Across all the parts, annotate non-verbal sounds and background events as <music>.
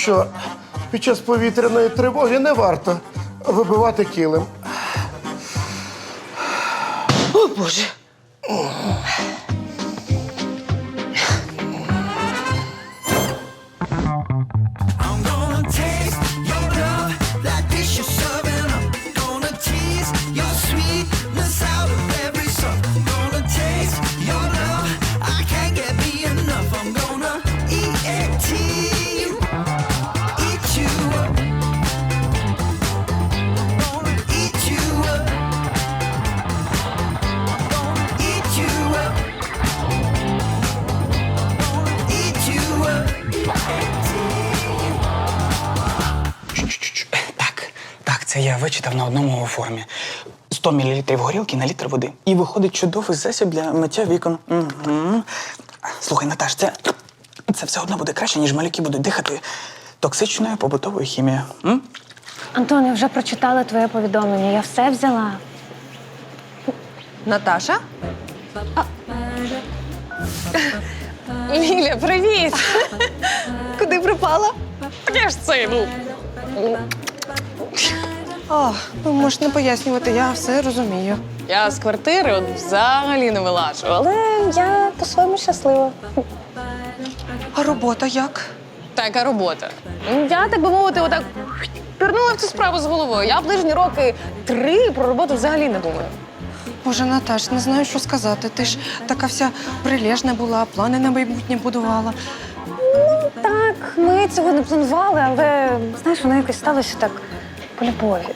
що під час повітряної тривоги не варто вибивати килим. О, Боже. 100 мл горілки на літр води. І виходить чудовий засіб для миття вікон. Угу. Слухай, Наташ, це, це все одно буде краще, ніж малюки будуть дихати токсичною побутовою хімією. М? Антон, я вже прочитала твоє повідомлення. Я все взяла. Наташа? Ліля, привіт! Куди пропала? Я ж це ну. О, ну можеш не пояснювати, я все розумію. Я з квартири от взагалі не вилажу, але я по-своєму щаслива. А робота як? Така робота. Я, так би мовити, отак пірнула в цю справу з головою. Я ближні роки три про роботу взагалі не думаю. Боже, Наташ, не знаю, що сказати. Ти ж така вся прилежна була, плани на майбутнє будувала. Так, ми цього не планували, але знаєш, воно якось сталося так по любові.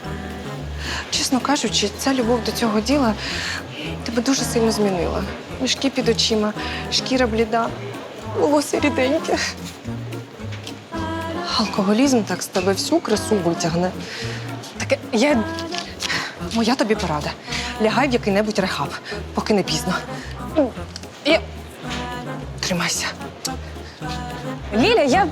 Чесно кажучи, ця любов до цього діла тебе дуже сильно змінила. Мішки під очима, шкіра бліда, волосся ріденьке. Алкоголізм так з тебе всю красу витягне. Таке я. Моя тобі порада. Лягай в який-небудь рехаб, поки не пізно. Я... Тримайся. Ліля, я.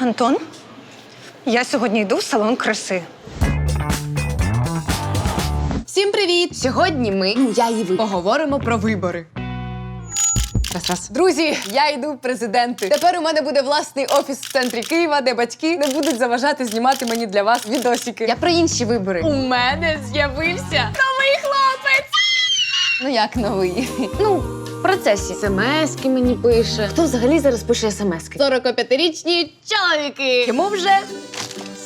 Антон, я сьогодні йду в салон краси. Всім привіт! Сьогодні ми, ну я і ви, поговоримо про вибори. Раз, раз. Друзі, я йду в президенти. Тепер у мене буде власний офіс в центрі Києва, де батьки не будуть заважати знімати мені для вас відосики. Я про інші вибори. У мене з'явився новий хлопець. Ну як новий? Ну, в процесі. СМСки мені пише. Хто взагалі зараз пише смски? 45-річні чоловіки. Йому вже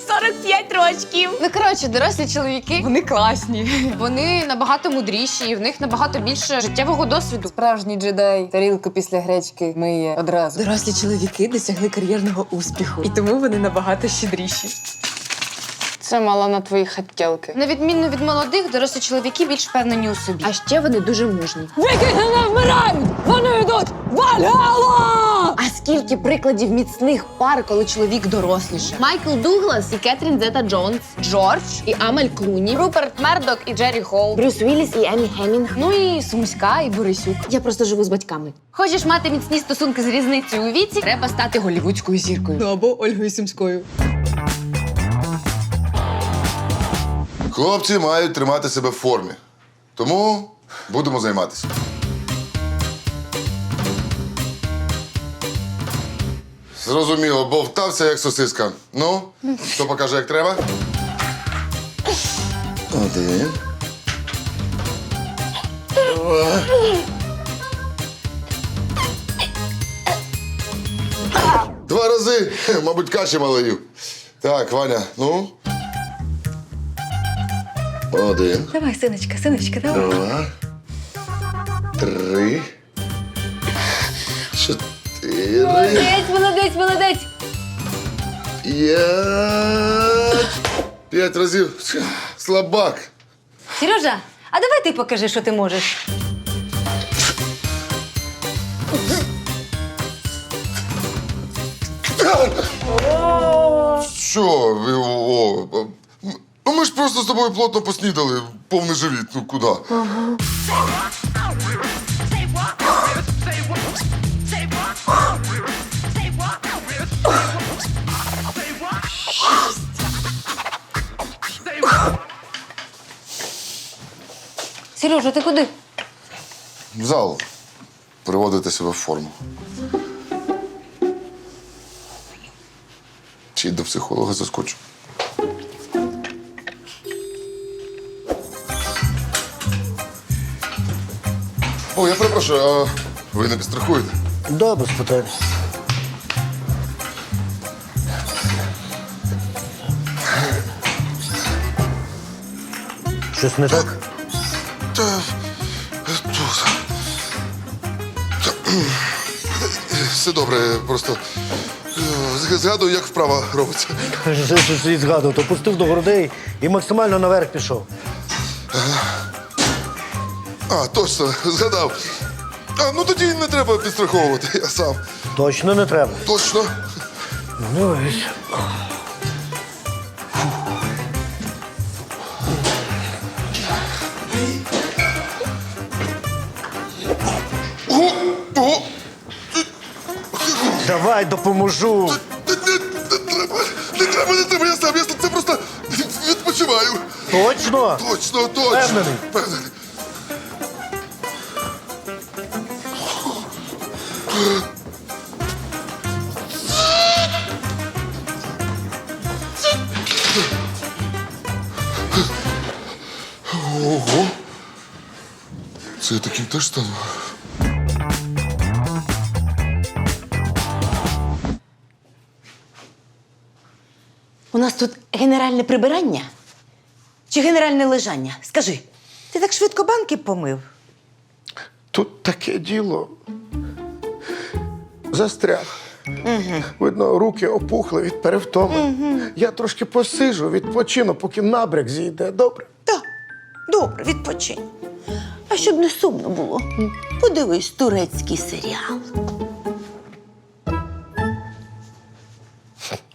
45 рочків. Ну, коротше, дорослі чоловіки. Вони класні. Вони набагато мудріші, і в них набагато більше життєвого досвіду. Справжній джедай тарілку після гречки миє одразу. Дорослі чоловіки досягли кар'єрного успіху, і тому вони набагато щедріші. Це мала на твої хотілки. На відміну від молодих, дорослі чоловіки більш впевнені у собі. А ще вони дуже мужні. Викинги не вмирають! Вони йдуть Вальгала! А скільки прикладів міцних пар, коли чоловік доросліше? Майкл Дуглас і Кетрін Зета Джонс, Джордж і Амель Клуні, Руперт Мердок і Джері Холл, Брюс Вілліс і Емі Хемінг, ну і Сумська і Борисюк. Я просто живу з батьками. Хочеш мати міцні стосунки з різницею у віці? Треба стати голівудською зіркою. Або Ольгою Сумською. Хлопці мають тримати себе в формі. Тому будемо займатися. Зрозуміло, бовтався як сосиска. Ну, хто покаже, як треба? Один. Два. Два рази, мабуть, каші малою. Так, Ваня, ну. Один. Давай, синочка, синочка, давай. Два. Три. Чотири. Молодець, молодець, молодець! П'ять. П'ять разів. Слабак. Сережа, а давай ти покажи, що ти можеш. Що? ви, О, о, Ну ми ж просто з тобою плотно поснідали, повний живіт, ну куди? Сережа, ти куди? В зал. Приводити себе в форму. Чи до психолога заскочу. О, я перепрошую, а ви не підстрахуєте? Да, без питань. Щось не так? Та, тут. Та, Все добре, просто е, згадую, як вправа робиться. Що ж і згадував, то пустив до грудей і максимально наверх пішов. А, точно, згадав. А, ну тоді не треба підстраховувати, я сам. Точно не треба. Точно. Ну, ось. Давай допоможу. Не, не, не треба, не треба, не треба, я сам, я це просто відпочиваю. Точно? Точно, точно. Впевнений? Впевнений. Ого. Це я таким теж стану. У нас тут генеральне прибирання чи генеральне лежання? Скажи, ти так швидко банки помив? Тут таке діло. Застряг. Видно, руки опухли від перевтоми. Я трошки посижу, відпочину, поки набряк зійде. Добре? Так, добре, відпочинь. А щоб не сумно було, подивись турецький серіал.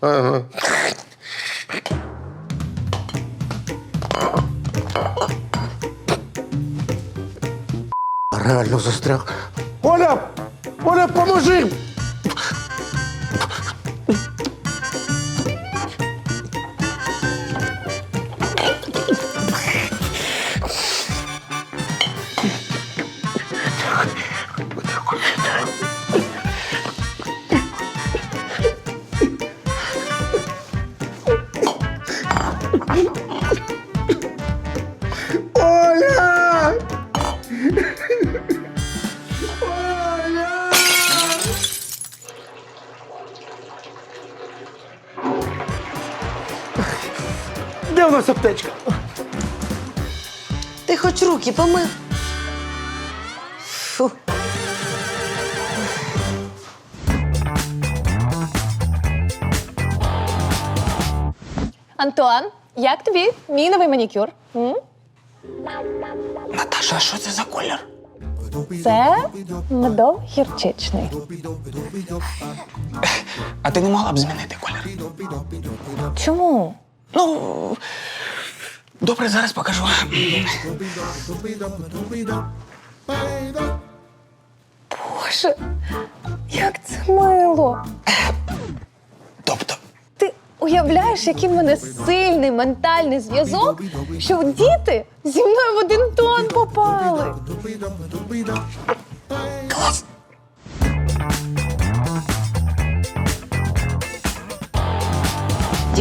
Ага. Реально застряг. Оля! Оля, поможи! Ти хоч руки помив. Фу. Антуан, як тобі? Мій новий манікюр? М? Наташа, а що це за колір? Це медов гірчичний. А ти не могла б змінити колір? Чому? Ну. Добре, зараз покажу. Боже, як це мило. Тобто, Ти уявляєш, який в мене сильний ментальний зв'язок, що діти зі мною в один тон попали.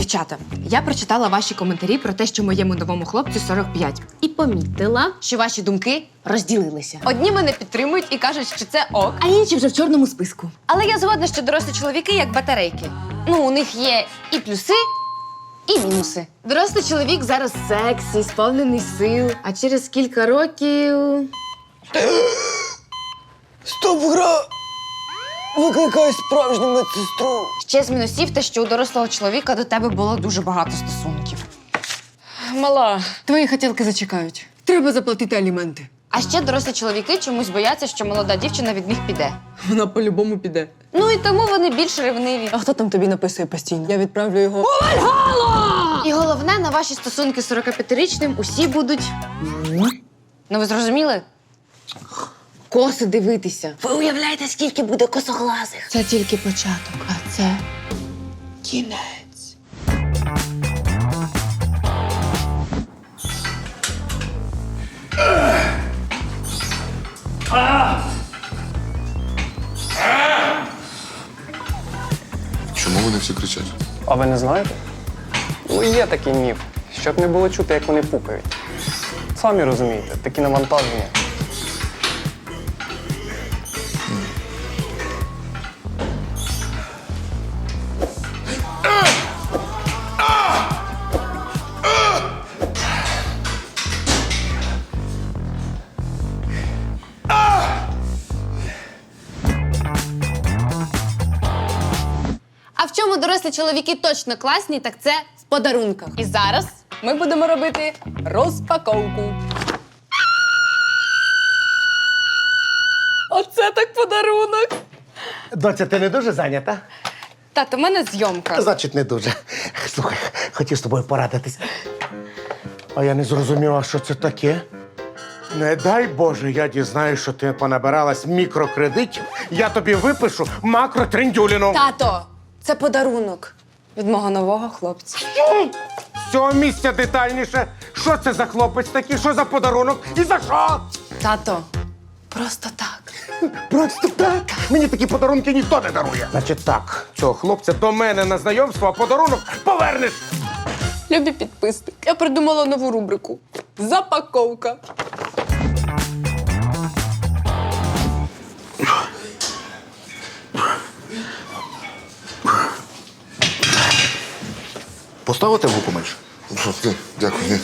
Дівчата, я прочитала ваші коментарі про те, що моєму новому хлопцю 45. І помітила, що ваші думки розділилися. Одні мене підтримують і кажуть, що це ок, а інші вже в чорному списку. Але я згодна, що дорослі чоловіки як батарейки. Ну, у них є і плюси, і мінуси. Дорослий чоловік зараз сексі, сповнений сил, а через кілька років. стоп, гра! Викликай справжню медсестру. Ще з мінусів те, що у дорослого чоловіка до тебе було дуже багато стосунків. Мала, твої хотілки зачекають. Треба заплатити аліменти. А ще дорослі чоловіки чомусь бояться, що молода дівчина від них піде. Вона по-любому піде. Ну і тому вони більш ревниві. А хто там тобі написує постійно? Я відправлю його. І головне, на ваші стосунки з 45-річним усі будуть. Ну ви зрозуміли? коси дивитися. Ви уявляєте, скільки буде косоглазих? Це тільки початок, а це кінець. Чому вони всі кричать? А ви не знаєте? Ну, є такий міф, щоб не було чути, як вони пукають. Самі розумієте, такі навантаження. Чоловіки точно класні, так це в подарунках. І зараз ми будемо робити розпаковку. Оце так подарунок. Доця, ти не дуже зайнята? Тато, у мене зйомка. Значить, не дуже. Слухай, хотів з тобою порадитись. А я не зрозуміла, що це таке. Не дай Боже, я дізнаюсь, що ти понабиралась мікрокредитів. Я тобі випишу макротрендюліну. Тато, це подарунок від мого нового хлопця. З цього місця детальніше. Що це за хлопець такий? Що за подарунок? І за що? Тато, просто так. Просто так. Мені такі подарунки ніхто не дарує. Значить так, цього хлопця до мене на знайомство, а подарунок повернеш. Любі підписники, я придумала нову рубрику. Запаковка. Поставити в менше? Дякую.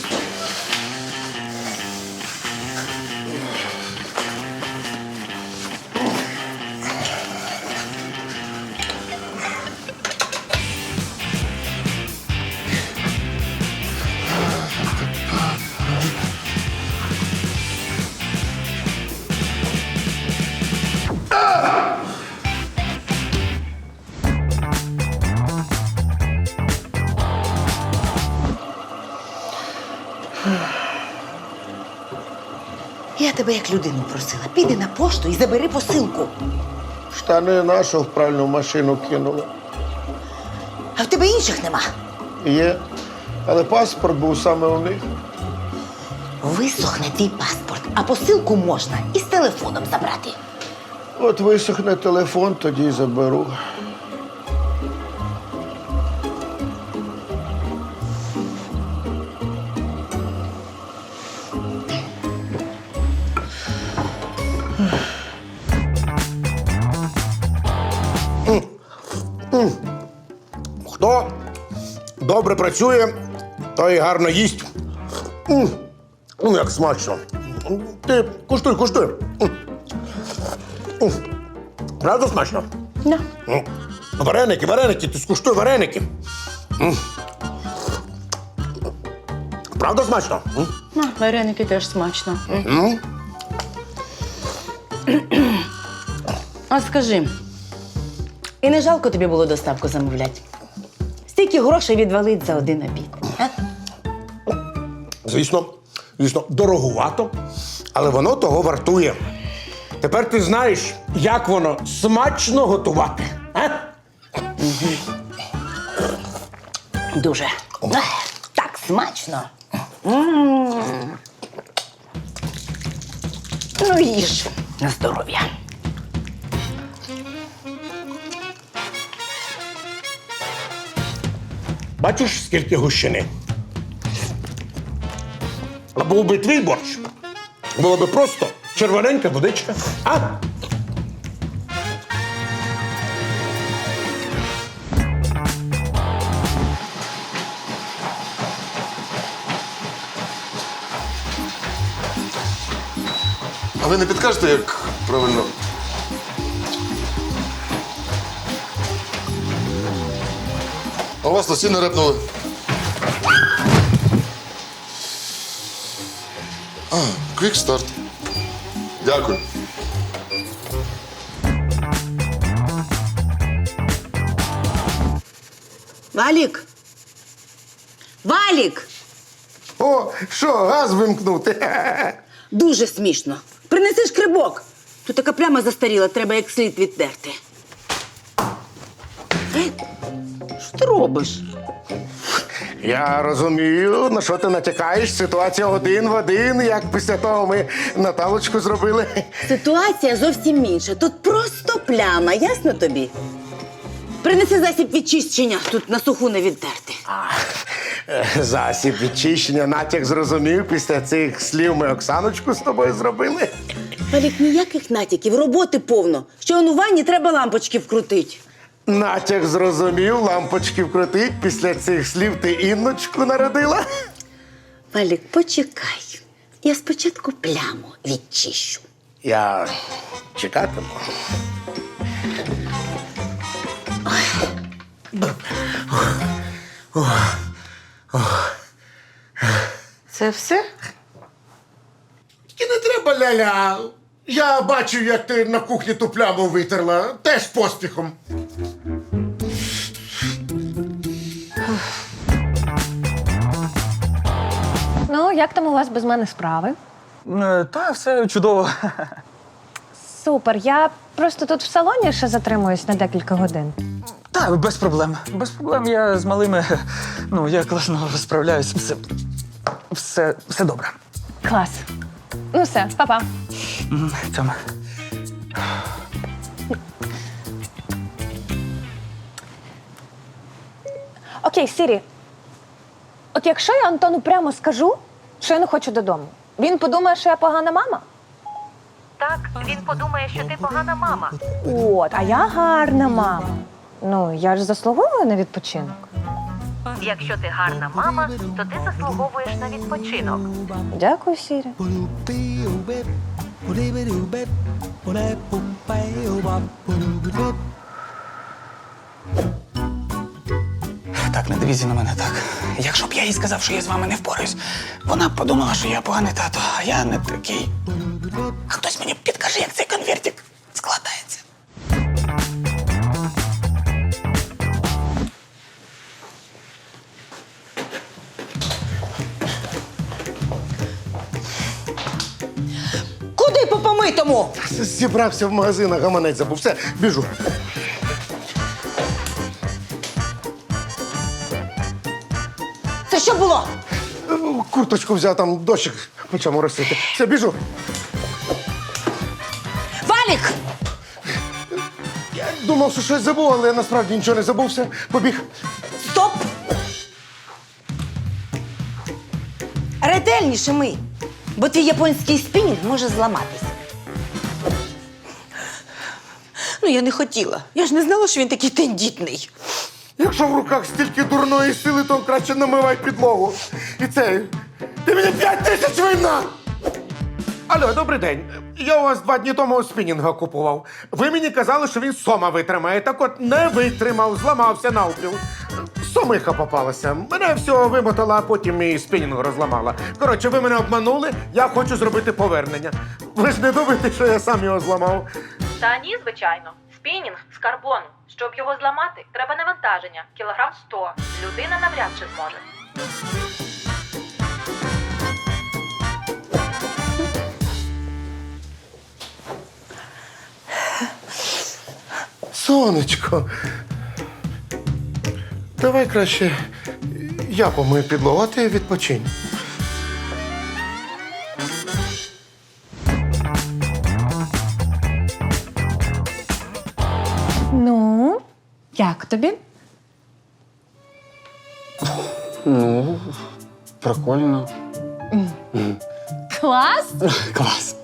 Тебе як людину просила. Піди на пошту і забери посилку. Штани нашу в пральну машину кинули. А в тебе інших нема. Є. Але паспорт був саме у них. Висохне твій паспорт, а посилку можна і з телефоном забрати. От висохне телефон, тоді й заберу. Працює, той гарно їсть. М, м, Як смачно. Ти куштуй, куштуй. М. М. Правда смачно? Да. М. Вареники, вареники, ти скуштуй вареники. М. Правда смачно? М. Вареники теж смачно. А скажи, і не жалко тобі було доставку замовляти? Стільки грошей відвалить за один обід. А? Звісно, звісно, дорогувато, але воно того вартує. Тепер ти знаєш, як воно смачно готувати. А? Дуже. Так смачно. М. Ну, їж на здоров'я. Бачиш, скільки гущини? А був би твій борщ. Було би просто червоненька водичка. А? А ви не підкажете, як правильно? А у вас на стіни репнули. А, квік старт. Дякую. Валік! Валік! О, що, газ вимкнути? Дуже смішно. Принеси шкребок. Тут така пляма застаріла, треба як слід відтерти. Що ти робиш? Я розумію, на що ти натякаєш. Ситуація один в один, як після того ми Наталочку зробили. Ситуація зовсім інша. Тут просто пляма, ясно тобі? Принеси засіб відчищення, тут на суху не відтерти. Е, Засіб відчищення натяк зрозумів. Після цих слів ми Оксаночку з тобою зробили. Валік, ніяких натяків, роботи повно. Що он у ванні треба лампочки вкрутити. Натяк зрозумів, лампочки вкрутить. Після цих слів ти Інночку народила. Валік, почекай. Я спочатку пляму відчищу. Я чекатиму. Це все? І не треба, Ляля. Я бачив, як ти на кухні ту пляму витерла. Теж поспіхом. Як там у вас без мене справи? Е, Та, все чудово. Супер. Я просто тут в салоні ще затримуюсь на декілька годин. Та, без проблем. Без проблем. Я з малими. Ну, я класно справляюсь. Все, все, все добре. Клас. Ну все, па-па. М, Цьому. Окей, Сірі. От якщо я Антону прямо скажу, що я не хочу додому, він подумає, що я погана мама. Так, він подумає, що ти погана мама. От, а я гарна мама. Ну, я ж заслуговую на відпочинок. Якщо ти гарна мама, то ти заслуговуєш на відпочинок. Дякую, Сірі. Не дивіться на мене так. Якщо б я їй сказав, що я з вами не впораюсь, вона б подумала, що я поганий тато, а я не такий. А хтось мені підкаже, як цей конвертик складається. Куди по помитому? Зібрався в магазин, а гаманець забув. Все, біжу. Курточку взяв, там дощик почав моросити. Все, біжу. Валік! Я думав, що щось забув, але я насправді нічого не забув. Все, побіг. Стоп! Ретельніше ми, бо твій японський спінінг може зламатися. Ну, я не хотіла. Я ж не знала, що він такий тендітний. Якщо в руках стільки дурної сили, то краще намивай підлогу. І це. Ти мені п'ять тисяч винна! Алло, добрий день. Я у вас два дні тому спінінга купував. Ви мені казали, що він сома витримає. Так от не витримав, зламався навпіл. Сомиха попалася. Мене всього вимотала, а потім і спінінг розламала. Коротше, ви мене обманули, я хочу зробити повернення. Ви ж не думаєте, що я сам його зламав. Та ні, звичайно. Спінінг з карбону. Щоб його зламати, треба навантаження. Кілограм 100. Людина навряд чи зможе. Сонечко. Давай краще я помию підлогу, а ти відпочинь. Ну, як тобі? Ну, прикольно. Клас? Клас.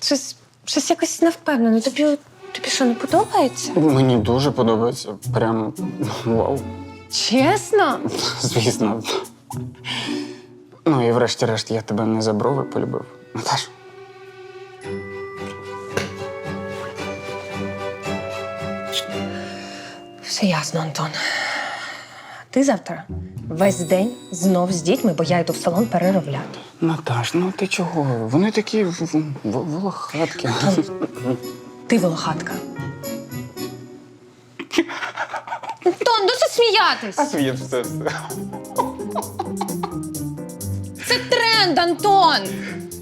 Щось, щось якось невпевнено. Тобі, тобі що, не подобається? Мені дуже подобається. Прям вау. Чесно? Звісно. Ну і врешті-решт я тебе не за брови полюбив. Наташ. Все ясно, Антон. Ти завтра весь день знов з дітьми, бо я йду в салон переробляти. Наташ, ну ти чого? Вони такі в- в- в- волохатки. Ти волохатка. Антон, досить сміятись! Є все, все. Це тренд, Антон!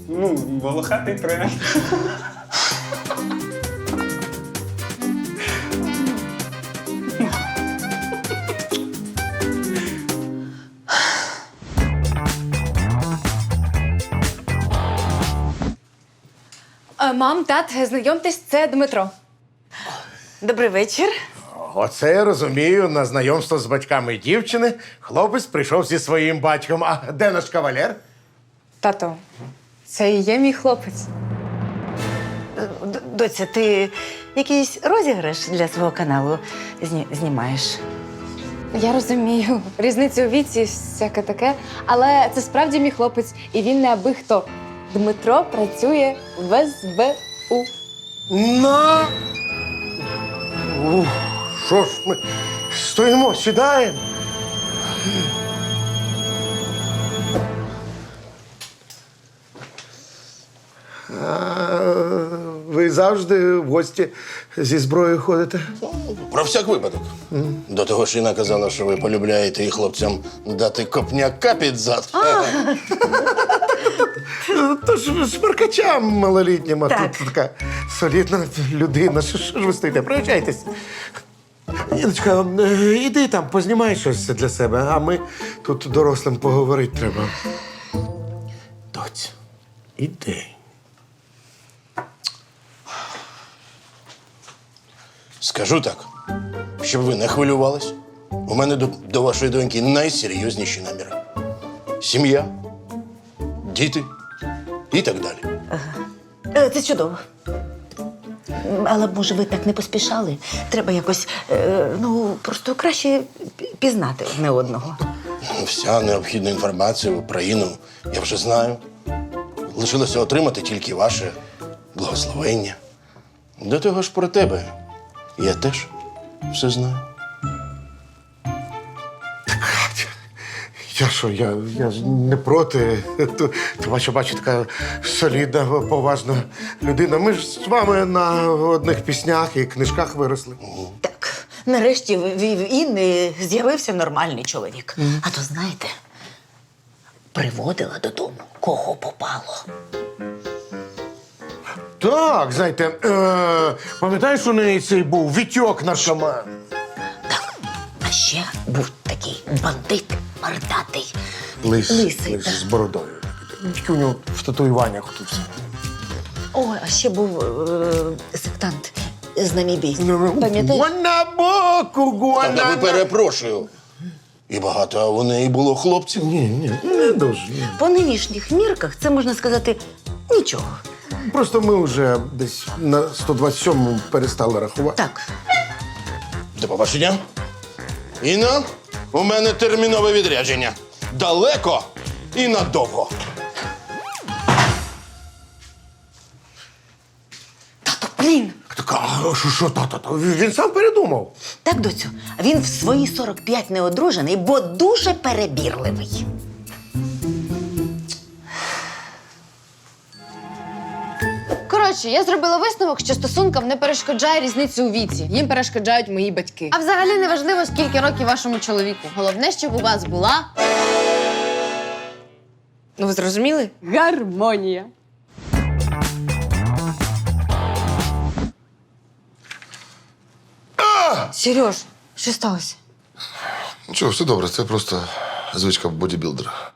Ну, волохатий тренд. Е, Мам, тат, знайомтесь, це Дмитро. Добрий вечір. Оце я розумію, на знайомство з батьками дівчини хлопець прийшов зі своїм батьком. А де наш кавалер? Тато, це і є мій хлопець. Д- Доця, ти якийсь розіграш для свого каналу зні- знімаєш? Я розумію. Різницю у віці, всяке таке. Але це справді мій хлопець, і він не аби хто. Дмитро працює в СБУ. На! Ух, Що ж ми стоїмо, сідаємо? А, ви завжди в гості зі зброєю ходите? Про всяк випадок. До того ж, Інна казала, що ви полюбляєте і хлопцям дати копняка під зад. <laughs> То ж шмаркачам малолітнім, а Так. тут така солідна людина. Що, що ж ви стоїте? Прощайтесь. Іночка, е, іди там, познімай щось для себе, а ми тут дорослим поговорити треба. Доць, іди. Скажу так, щоб ви не хвилювались. У мене до, до вашої доньки найсерйозніші наміри. Сім'я, діти і так далі. Е, Це чудово. Але може ви так не поспішали? Треба якось, е, ну, просто краще пі- пізнати одне одного. Вся необхідна інформація про Інну я вже знаю. Лишилося отримати тільки ваше благословення. До того ж про тебе. Я теж все знаю. Я що, я, я ж не проти. <laughs> Тому що бачу, така солідна, поважна людина. Ми ж з вами на одних піснях і книжках виросли. Так, нарешті в, в Інни з'явився нормальний чоловік. А то знаєте, приводила додому кого попало. Так, знаєте, е, пам'ятаєш, у неї цей був вітьок наркоман? Ще був такий бандит мордатий. Лис, Лисий, лис так. з бородою. Тільки у нього в татуюваннях тут все. Ой, а ще був е, сектант з намібій. Ну, Пам'ятаєш? Гуанабоку, Та гуана... перепрошую. І багато у неї було хлопців. Ні, ні, не дуже. ні. По нинішніх мірках це можна сказати нічого. Просто ми вже десь на 127-му перестали рахувати. Так, До побачення. Інна, у мене термінове відрядження. Далеко і надовго. тато, блін! Так, а що, що, тато? та Він сам передумав. Так, доцю, він в свої 45 неодружений, бо дуже перебірливий. Коротше, я зробила висновок, що стосункам не перешкоджає різниця у віці. Їм перешкоджають мої батьки. А взагалі не важливо, скільки років вашому чоловіку. Головне, щоб у вас була. Ну, ви зрозуміли? Гармонія. Сереж, що сталося? Нічого, все добре, це просто звичка бодібілдера.